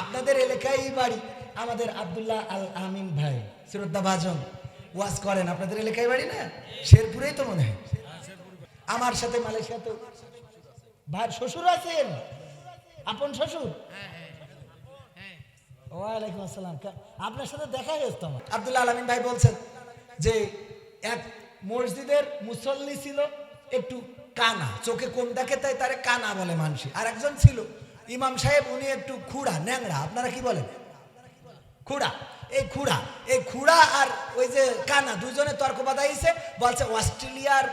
আপনাদের এলাকায় বাড়ি, আমাদের আব্দুল্লাহ আল আমিন ভাই, শ্রদ্ধা ভাজন, ওয়াজ করেন। আপনাদের এলাকায় বাড়ি না? শেরপুরেই তো মনে হয়। আমার সাথে মালয়েশিয়াতে ভাই, শ্বশুর আছেন? আপন শ্বশুর? ওয়ালাইকুম আসসালাম। আপনার সাথে দেখা হয়েছে তো আমার। আব্দুল্লাহ আলমিন ভাই বলছেন যে, এক মসজিদের মুসল্লি ছিল একটু কানা, চোখে কোন দেখে তাই তারে কানা বলে মানুষ। আর একজন ছিল ইমাম সাহেব, উনি একটু খুড়া ন্যাংরা আপনারা কি বলেন? খুড়া। এই খুড়া এই খুড়া আর ওই যে কানা, দুজনে তর্ক বাদাইছে বলছে অস্ট্রেলিয়ার,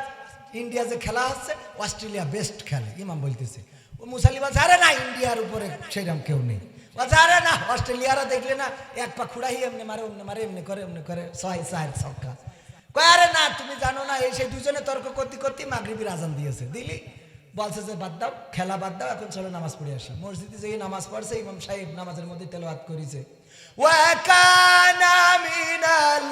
ইন্ডিয়া যে খেলা হচ্ছে, অস্ট্রেলিয়া বেস্ট খেলে, ইমাম বলতেছে। ও মুসালি বলছে, আরে না, ইন্ডিয়ার উপরে সেরকম কেউ নেই। বলছে, আরে না, অস্ট্রেলিয়ারা দেখলে না, এক পা খুড়াই এমনি মারে এমনি মারে, এমনি করে এমনি করে, ছয়, চার ছক্কা। কয়, আরে না, তুমি জানো না, এই সেই দুজনে তর্ক করতে করতে মাগরিবির আজান দিয়েছে। দিলি? বলছে যে, বাদ দাও, খেলা বাদ দাও, এখন চলো নামাজ পড়ে আসা। মসজিদে যেই নামাজ পড়ছে, ইমাম সাহেব নামাজের মধ্যে তেলাওয়াত করেছে। ওয়াকানা মিনাল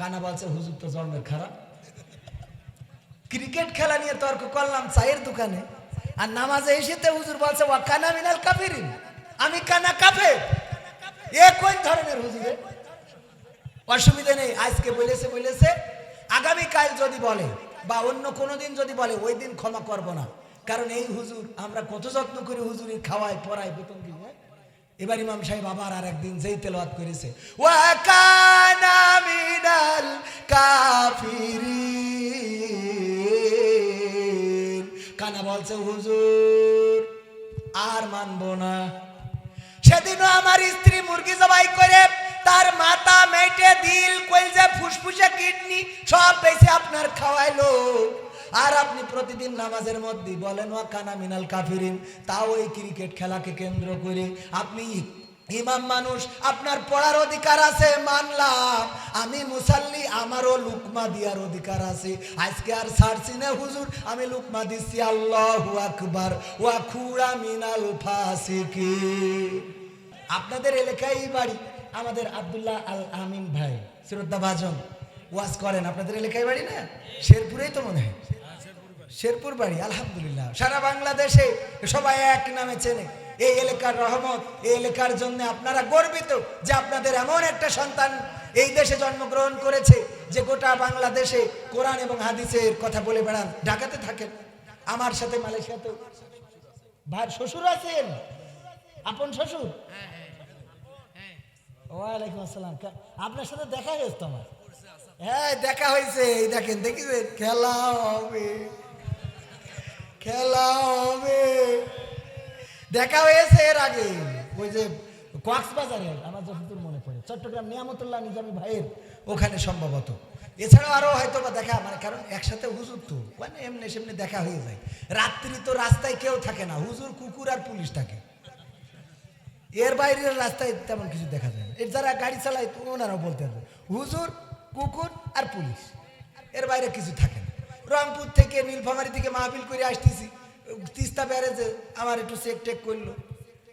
কানা বলছে, হুজুর তো জন্মের খারাপ। ক্রিকেট খেলা নিয়ে তর্ক করলাম চায়ের দোকানে, আর নামাজে এসে তো হুজুর বলছে, ওয়াকানা মিনাল কাফিরিন আমি কানা কাফের? এ কোন ধরনের হুজুরে অসুবিধা নেই, আজকে বলেছে বলেছে। আগামীকাল যদি বলে, বা অন্য কোনো দিন যদি বলে, ওই দিন ক্ষমা করব না। কারণ এই হুজুর, আমরা কত যত্ন করে হুজুরের খাওয়াই পড়াই বেতন দিই হ্যাঁ? এবার ইমাম সাহেব আবার আর একদিন যেই তেলাওয়াত করেছে কানা বলছে, হুজুর, আর মানবো না। সেদিনও আমার স্ত্রী মুরগি জবাই করে তার মাথা মেটে দিল কইজা ফুসফুসে কিডনি, সব বেশি আপনার খাওয়াইলো। আর আপনি প্রতিদিন নামাজের মধ্যে বলেন ও কানা মিনাল কাফিরিন তাও এই ক্রিকেট খেলাকে কেন্দ্র করে। আপনি ইমাম মানুষ, আপনার পড়ার অধিকার আছে, মানলাম। আমি মুসাল্লি, আমারও লুকমা দিয়ার অধিকার আছে। আজকে আর ছাড়ছি না, হুজুর, আমি লুকমা দিচ্ছি, আল্লাহু আকবার। ওয়া খুড়া মিনাল ফাসিকি আপনাদের এলাকায় বাড়ি আমাদের আব্দুল্লাহ আল আমিন ভাই শ্রদ্ধা ভাজন ওয়াজ করেন। আপনাদের এলাকায় বাড়ি না? শেরপুরেই তো মনে হয়। শেরপুর বাড়ি আলহামদুলিল্লাহ। সারা বাংলাদেশে সবাই এক নামে চেনে। এই এলাকার রহমত এই এলাকার জন্য আপনারা গর্বিত যে আপনাদের এমন একটা সন্তান এই দেশে জন্মগ্রহণ করেছে যে গোটা বাংলাদেশে কোরআন এবং হাদিসের কথা বলে বেড়ান। ঢাকাতে থাকেন। আমার সাথে মালয়েশিয়াতে ভাই শ্বশুর আছেন? আপন শ্বশুর? ওয়ালাইকুম আসসালাম। আপনার সাথে দেখা হয়েছে তো হ্যাঁ দেখা হয়েছে। এই দেখেন, দেখেছেন? খেলা হবে। খেলা হবে। দেখা হয়েছে এর আগে। ওই যে কক্সবাজারে, আমার যতদূর মনে পড়ে, চট্টগ্রাম নিয়ামতুল্লাহ নিজামী ভাইয়ের ওখানে সম্ভবত। এছাড়াও আরও হয়তো বা দেখা মানে কারণ একসাথে হুজুর তো মানে এমনি সেমনি দেখা হয়ে যায়। রাত্রি তো রাস্তায় কেউ থাকে না, হুজুর, কুকুর আর পুলিশ থাকে। এর বাইরের রাস্তায় তেমন কিছু দেখা যায় না। এর যারা গাড়ি চালায় ওনারাও বলতে পারবে। হুজুর, কুকুর আর পুলিশ। এর বাইরে কিছু থাকে না। রংপুর থেকে, নীলফামারি থেকে মাহফিল করে আসতেছি। তিস্তা ব্যারেজে আমার একটু চেক টেক করল।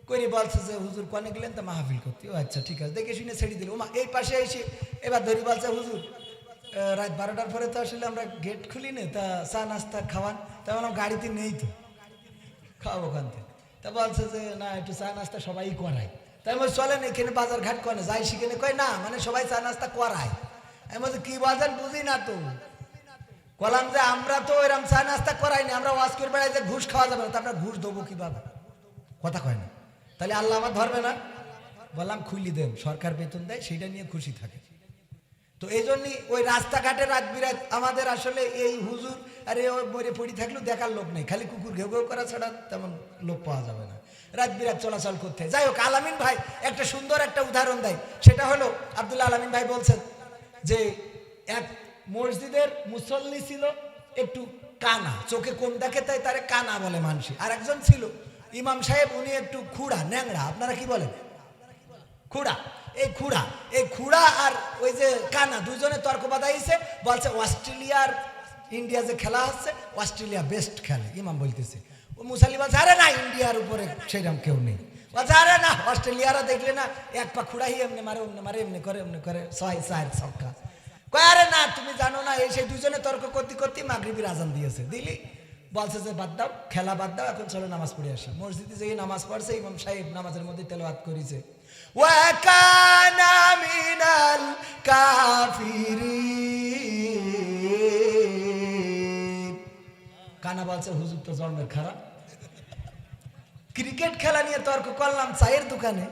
করে বলছে যে, হুজুর, কনে গেলেন তা মাহফিল করতে? ও আচ্ছা ঠিক আছে। দেখে শুনে ছেড়ে দিল। এই পাশে এসে এবার ধরি বলছে, হুজুর রাত বারোটার পরে তো আসলে আমরা গেট খুলি না, তা চা, নাস্তা খাওয়ান। তা বললাম, গাড়িতে নেই তো। খাওয়াবো ওখান থেকে। তা বলছে যে না একটু চা নাস্তা সবাই করায়। তাই বলছি, চলেন এখানে বাজার ঘাট করে যাই সেখানে কয় না মানে সবাই চা নাস্তা করায়। আমি বলছি কি বাজার? বুঝি না তো। বললাম যে আমরা তো এরকম চা নাস্তা করাই না আমরা ওয়াজ করে বেড়াই যে ঘুষ খাওয়া যাবে না আমরা ঘুষ দেবো কীভাবে? কথা কয় না। তাহলে আল্লাহ আমার ধরবে না? বললাম খুলি দেন সরকার বেতন দেয় সেটা নিয়ে খুশি থাকে। তো এই জন্যই ওই রাস্তাঘাটে রাত বিরাত আমাদের আসলে এই হুজুর, আরে ও মরে পড়ি থাকলেও দেখার লোক নেই, খালি কুকুর ঘেউ ঘেউ করা ছাড়া তেমন লোক পাওয়া যাবে না। রাত বিরাত চলাচল করতে যাই হোক, আলামিন ভাই একটা সুন্দর একটা উদাহরণ দেয়। সেটা হলো, আব্দুল্লাহ আলামিন ভাই বলছেন যে, এক মসজিদের মুসল্লি ছিল একটু কানা, চোখে কোন দেখে তাই তারে কানা বলে মানুষ। আর একজন ছিল, ইমাম সাহেব উনি একটু খুড়া ন্যাংরা আপনারা কি বলেন? খুড়া। এই খুড়া এই খুড়া আর ওই যে কানা, দুজনে তর্ক বাদাইছে বলছে অস্ট্রেলিয়ার ইন্ডিয়া যে খেলা হচ্ছে অস্ট্রেলিয়া বেস্ট খেলে, ইমাম বলতেছে। ও মুসালি বলছে, আরে না, ইন্ডিয়ার উপরে সেরকম কেউ নেই। বলছে, আরে না, অস্ট্রেলিয়ারা দেখলে না, এক পা খুড়াই এমনি মারে এমনি মারে, এমনি করে এমনি করে, ছয়, চার ছক্কা। কয়, আরে না, তুমি জানো না এই সেই দুজনে তর্ক করতে করতে মাগরিবির আজান দিয়েছে। দিলি? বলছে যে, বাদ দাও, খেলা বাদ দাও, এখন চলো নামাজ পড়ে আসি। মসজিদে যেই নামাজ পড়ছে, ইমাম সাহেব নামাজের মধ্যে তেলাওয়াত করেছে। ওয়াকানা মিনাল কাফিরিন কানা বলছে, হুজুর তো জন্মের ক্রিকেট খেলা নিয়ে তর্ক করলাম চায়ের দোকানে,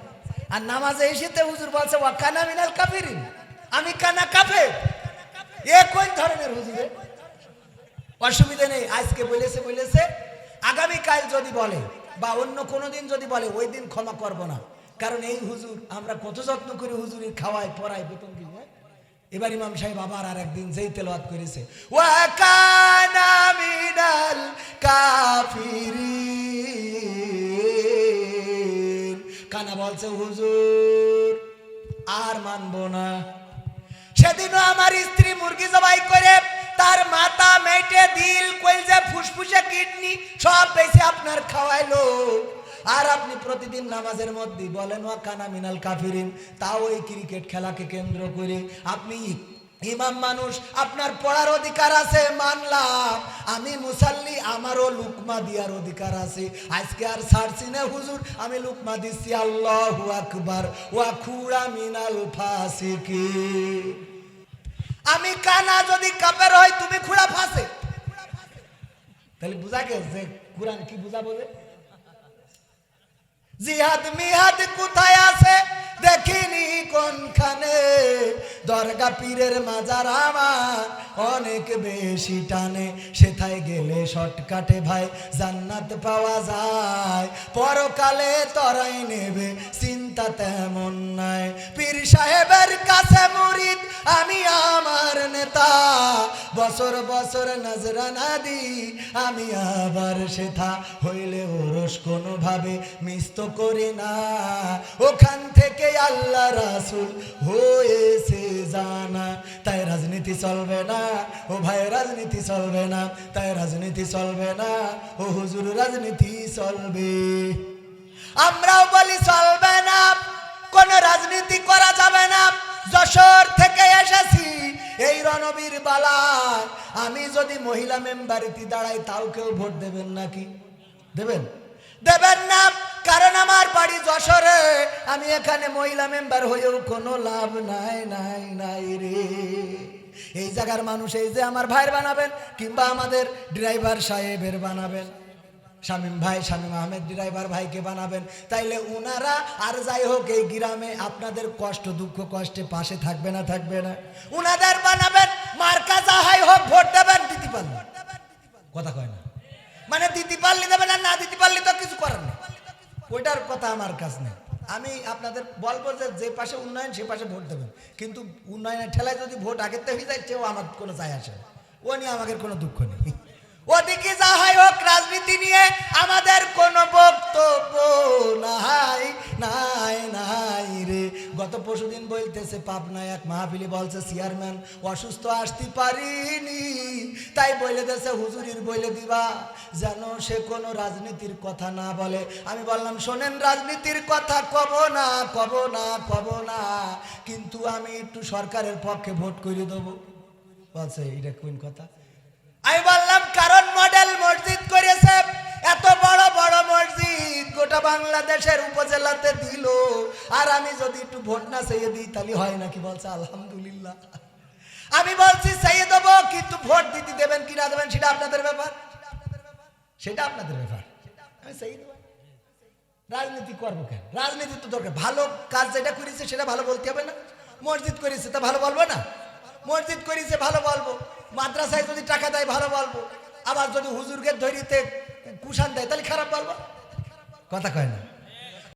আর নামাজে এসেতে হুজুর বলছে ওয়া কানা মিনাল কাফিরিন। আমি কানা কাফে এ কোন ধরনের হুজুরে? অসুবিধা নেই, আজকে বলেছে বলেছে। আগামীকাল যদি বলে, বা অন্য কোনো দিন যদি বলে, ওই দিন ক্ষমা করব না। কারণ এই হুজুর, আমরা কত যত্ন করে হুজুরের খাওয়াই পড়াই বেতন দিই হ্যাঁ? এবার ইমাম সাহেব আবার আর একদিন যেই তেলাওয়াত করেছে কানা বলছে, হুজুর, আর মানব না। সেদিনও আমার স্ত্রী মুরগি জবাই করে, তার মাথা মেটে, দিল কইলজে ফুসফুসে কিডনি, সব বেশি আপনার খাওয়াইলো। আর আপনি প্রতিদিন নামাজের মধ্যে বলেন, ওয়া কানা মিনাল কাফিরিন তাও এই ক্রিকেট খেলাকে কেন্দ্র করে আপনি ইমাম মানুষ, আপনার পড়ার অধিকার আছে, মানলাম। আমি মুসাল্লি, আমারও লুকমা দিয়ার অধিকার আছে। আজকে আর ছাড়ছি না, হুজুর, আমি লুকমা দিচ্ছি, আল্লাহ আকবার ওয়া খুড়া মিনাল ফাসিকি আমি কানা যদি কাপের হয়, তুমি খুড়া ফাঁসে। তাহলে বুঝা গেছে, কোরআন কি বুঝা বলে জিহাদ মিহাদ কোথায় আছে? দেখিনি কোনখানে। দরগা পীরের মাজার আমার অনেক বেশি টানে। সেথায় গেলে শর্টকাটে ভাই, জান্নাত পাওয়া যায়। পরকালে তরাই নেবে চিন্তা তেমন নাই। পীর সাহেবের কাছে মুরিদ, আমি আমার নেতা। বছর বছর নজরানা দি আমি আবার সেথা। হইলে ওরস কোনোভাবে মিস্ত করি না। ওখান থেকে আল্লাহ রাসুল হয়েছে জানা। তাই রাজনীতি চলবে না। ও ভাই, রাজনীতি চলবে না। তাই রাজনীতি চলবে না। ও হুজুর, রাজনীতি চলবে। আমরাও বলি চলবে না। কোন রাজনীতি করা যাবে না। যশোর থেকে এসেছি, এই রণবীর বালায় আমি যদি মহিলা মেম্বারিতে দাঁড়াই, তাও কেউ ভোট দেবেন নাকি? দেবেন? দেবেন না, কারণ আমার বাড়ি যশোরে। আমি এখানে মহিলা মেম্বার হয়েও কোনো লাভ নাই নাই নাই রে। এই জায়গার মানুষ এই যে আমার ভাইয়ের বানাবেন, কিংবা আমাদের ড্রাইভার সাহেবের বানাবেন। শামীম ভাই, শামীম আহমেদ ড্রাইভার ভাইকে বানাবেন। তাইলে উনারা আর যাই হোক এই গ্রামে আপনাদের কষ্ট, দুঃখ, কষ্টে পাশে থাকবে না থাকবে না। উনাদের বানাবেন, মার্কা যাহাই হোক ভোট দেবেন, দিতে পারবেন কথা কয় না? মানে দিতে পারলে দেবেন আর না দিতে পারলে তো কিছু করার নেই। ওইটার কথা আমার কাছ নেই। আমি আপনাদের বলব যে যে পাশে উন্নয়ন, সে পাশে ভোট দেবেন। কিন্তু উন্নয়নের ঠেলায় যদি ভোট আগের থেকে যায়, সেও আমার কোনো চাই আসে না। ও নিয়ে আমাদের কোনো দুঃখ নেই। ওদিকে যা হয় হোক, রাজনীতি নিয়ে আমাদের কোনো বক্তব্য নাই নাই নাই রে। গত পরশুদিন বলতেছে পাবনায় এক মাহফিলি বলছে চেয়ারম্যান অসুস্থ আসতে পারিনি। তাই বলে দেছে হুজুরির বলে দিবা, যেন সে কোনো রাজনীতির কথা না বলে। আমি বললাম, শোনেন, রাজনীতির কথা কব না কব না কব না, কিন্তু আমি একটু সরকারের পক্ষে ভোট করে দেবো। বলছে এটা কোন কথা? আমি বললাম, কারণ বাংলাদেশের উপজেলাতে দিল। আর আমি যদি একটু ভোট না চাইয়ে দিই, তাহলে হয় নাকি বলছে, আলহামদুলিল্লাহ। আমি বলছি, চাইয়ে দেবো, কিন্তু ভোট দিতে দেবেন কি না দেবেন সেটা আপনাদের ব্যাপার। সেটা আপনাদের ব্যাপার। রাজনীতি করব কেন? রাজনীতি তো দরকার। ভালো কাজ যেটা করেছে সেটা ভালো বলতে হবে না। মসজিদ করেছে তা ভালো বলব না? মসজিদ করেছে ভালো বলব। মাদ্রাসায় যদি টাকা দেয়, ভালো বলব। আবার যদি হুজুরকে ধরিতে কুষান দেয়, তাহলে খারাপ বলব? কথা কয় না।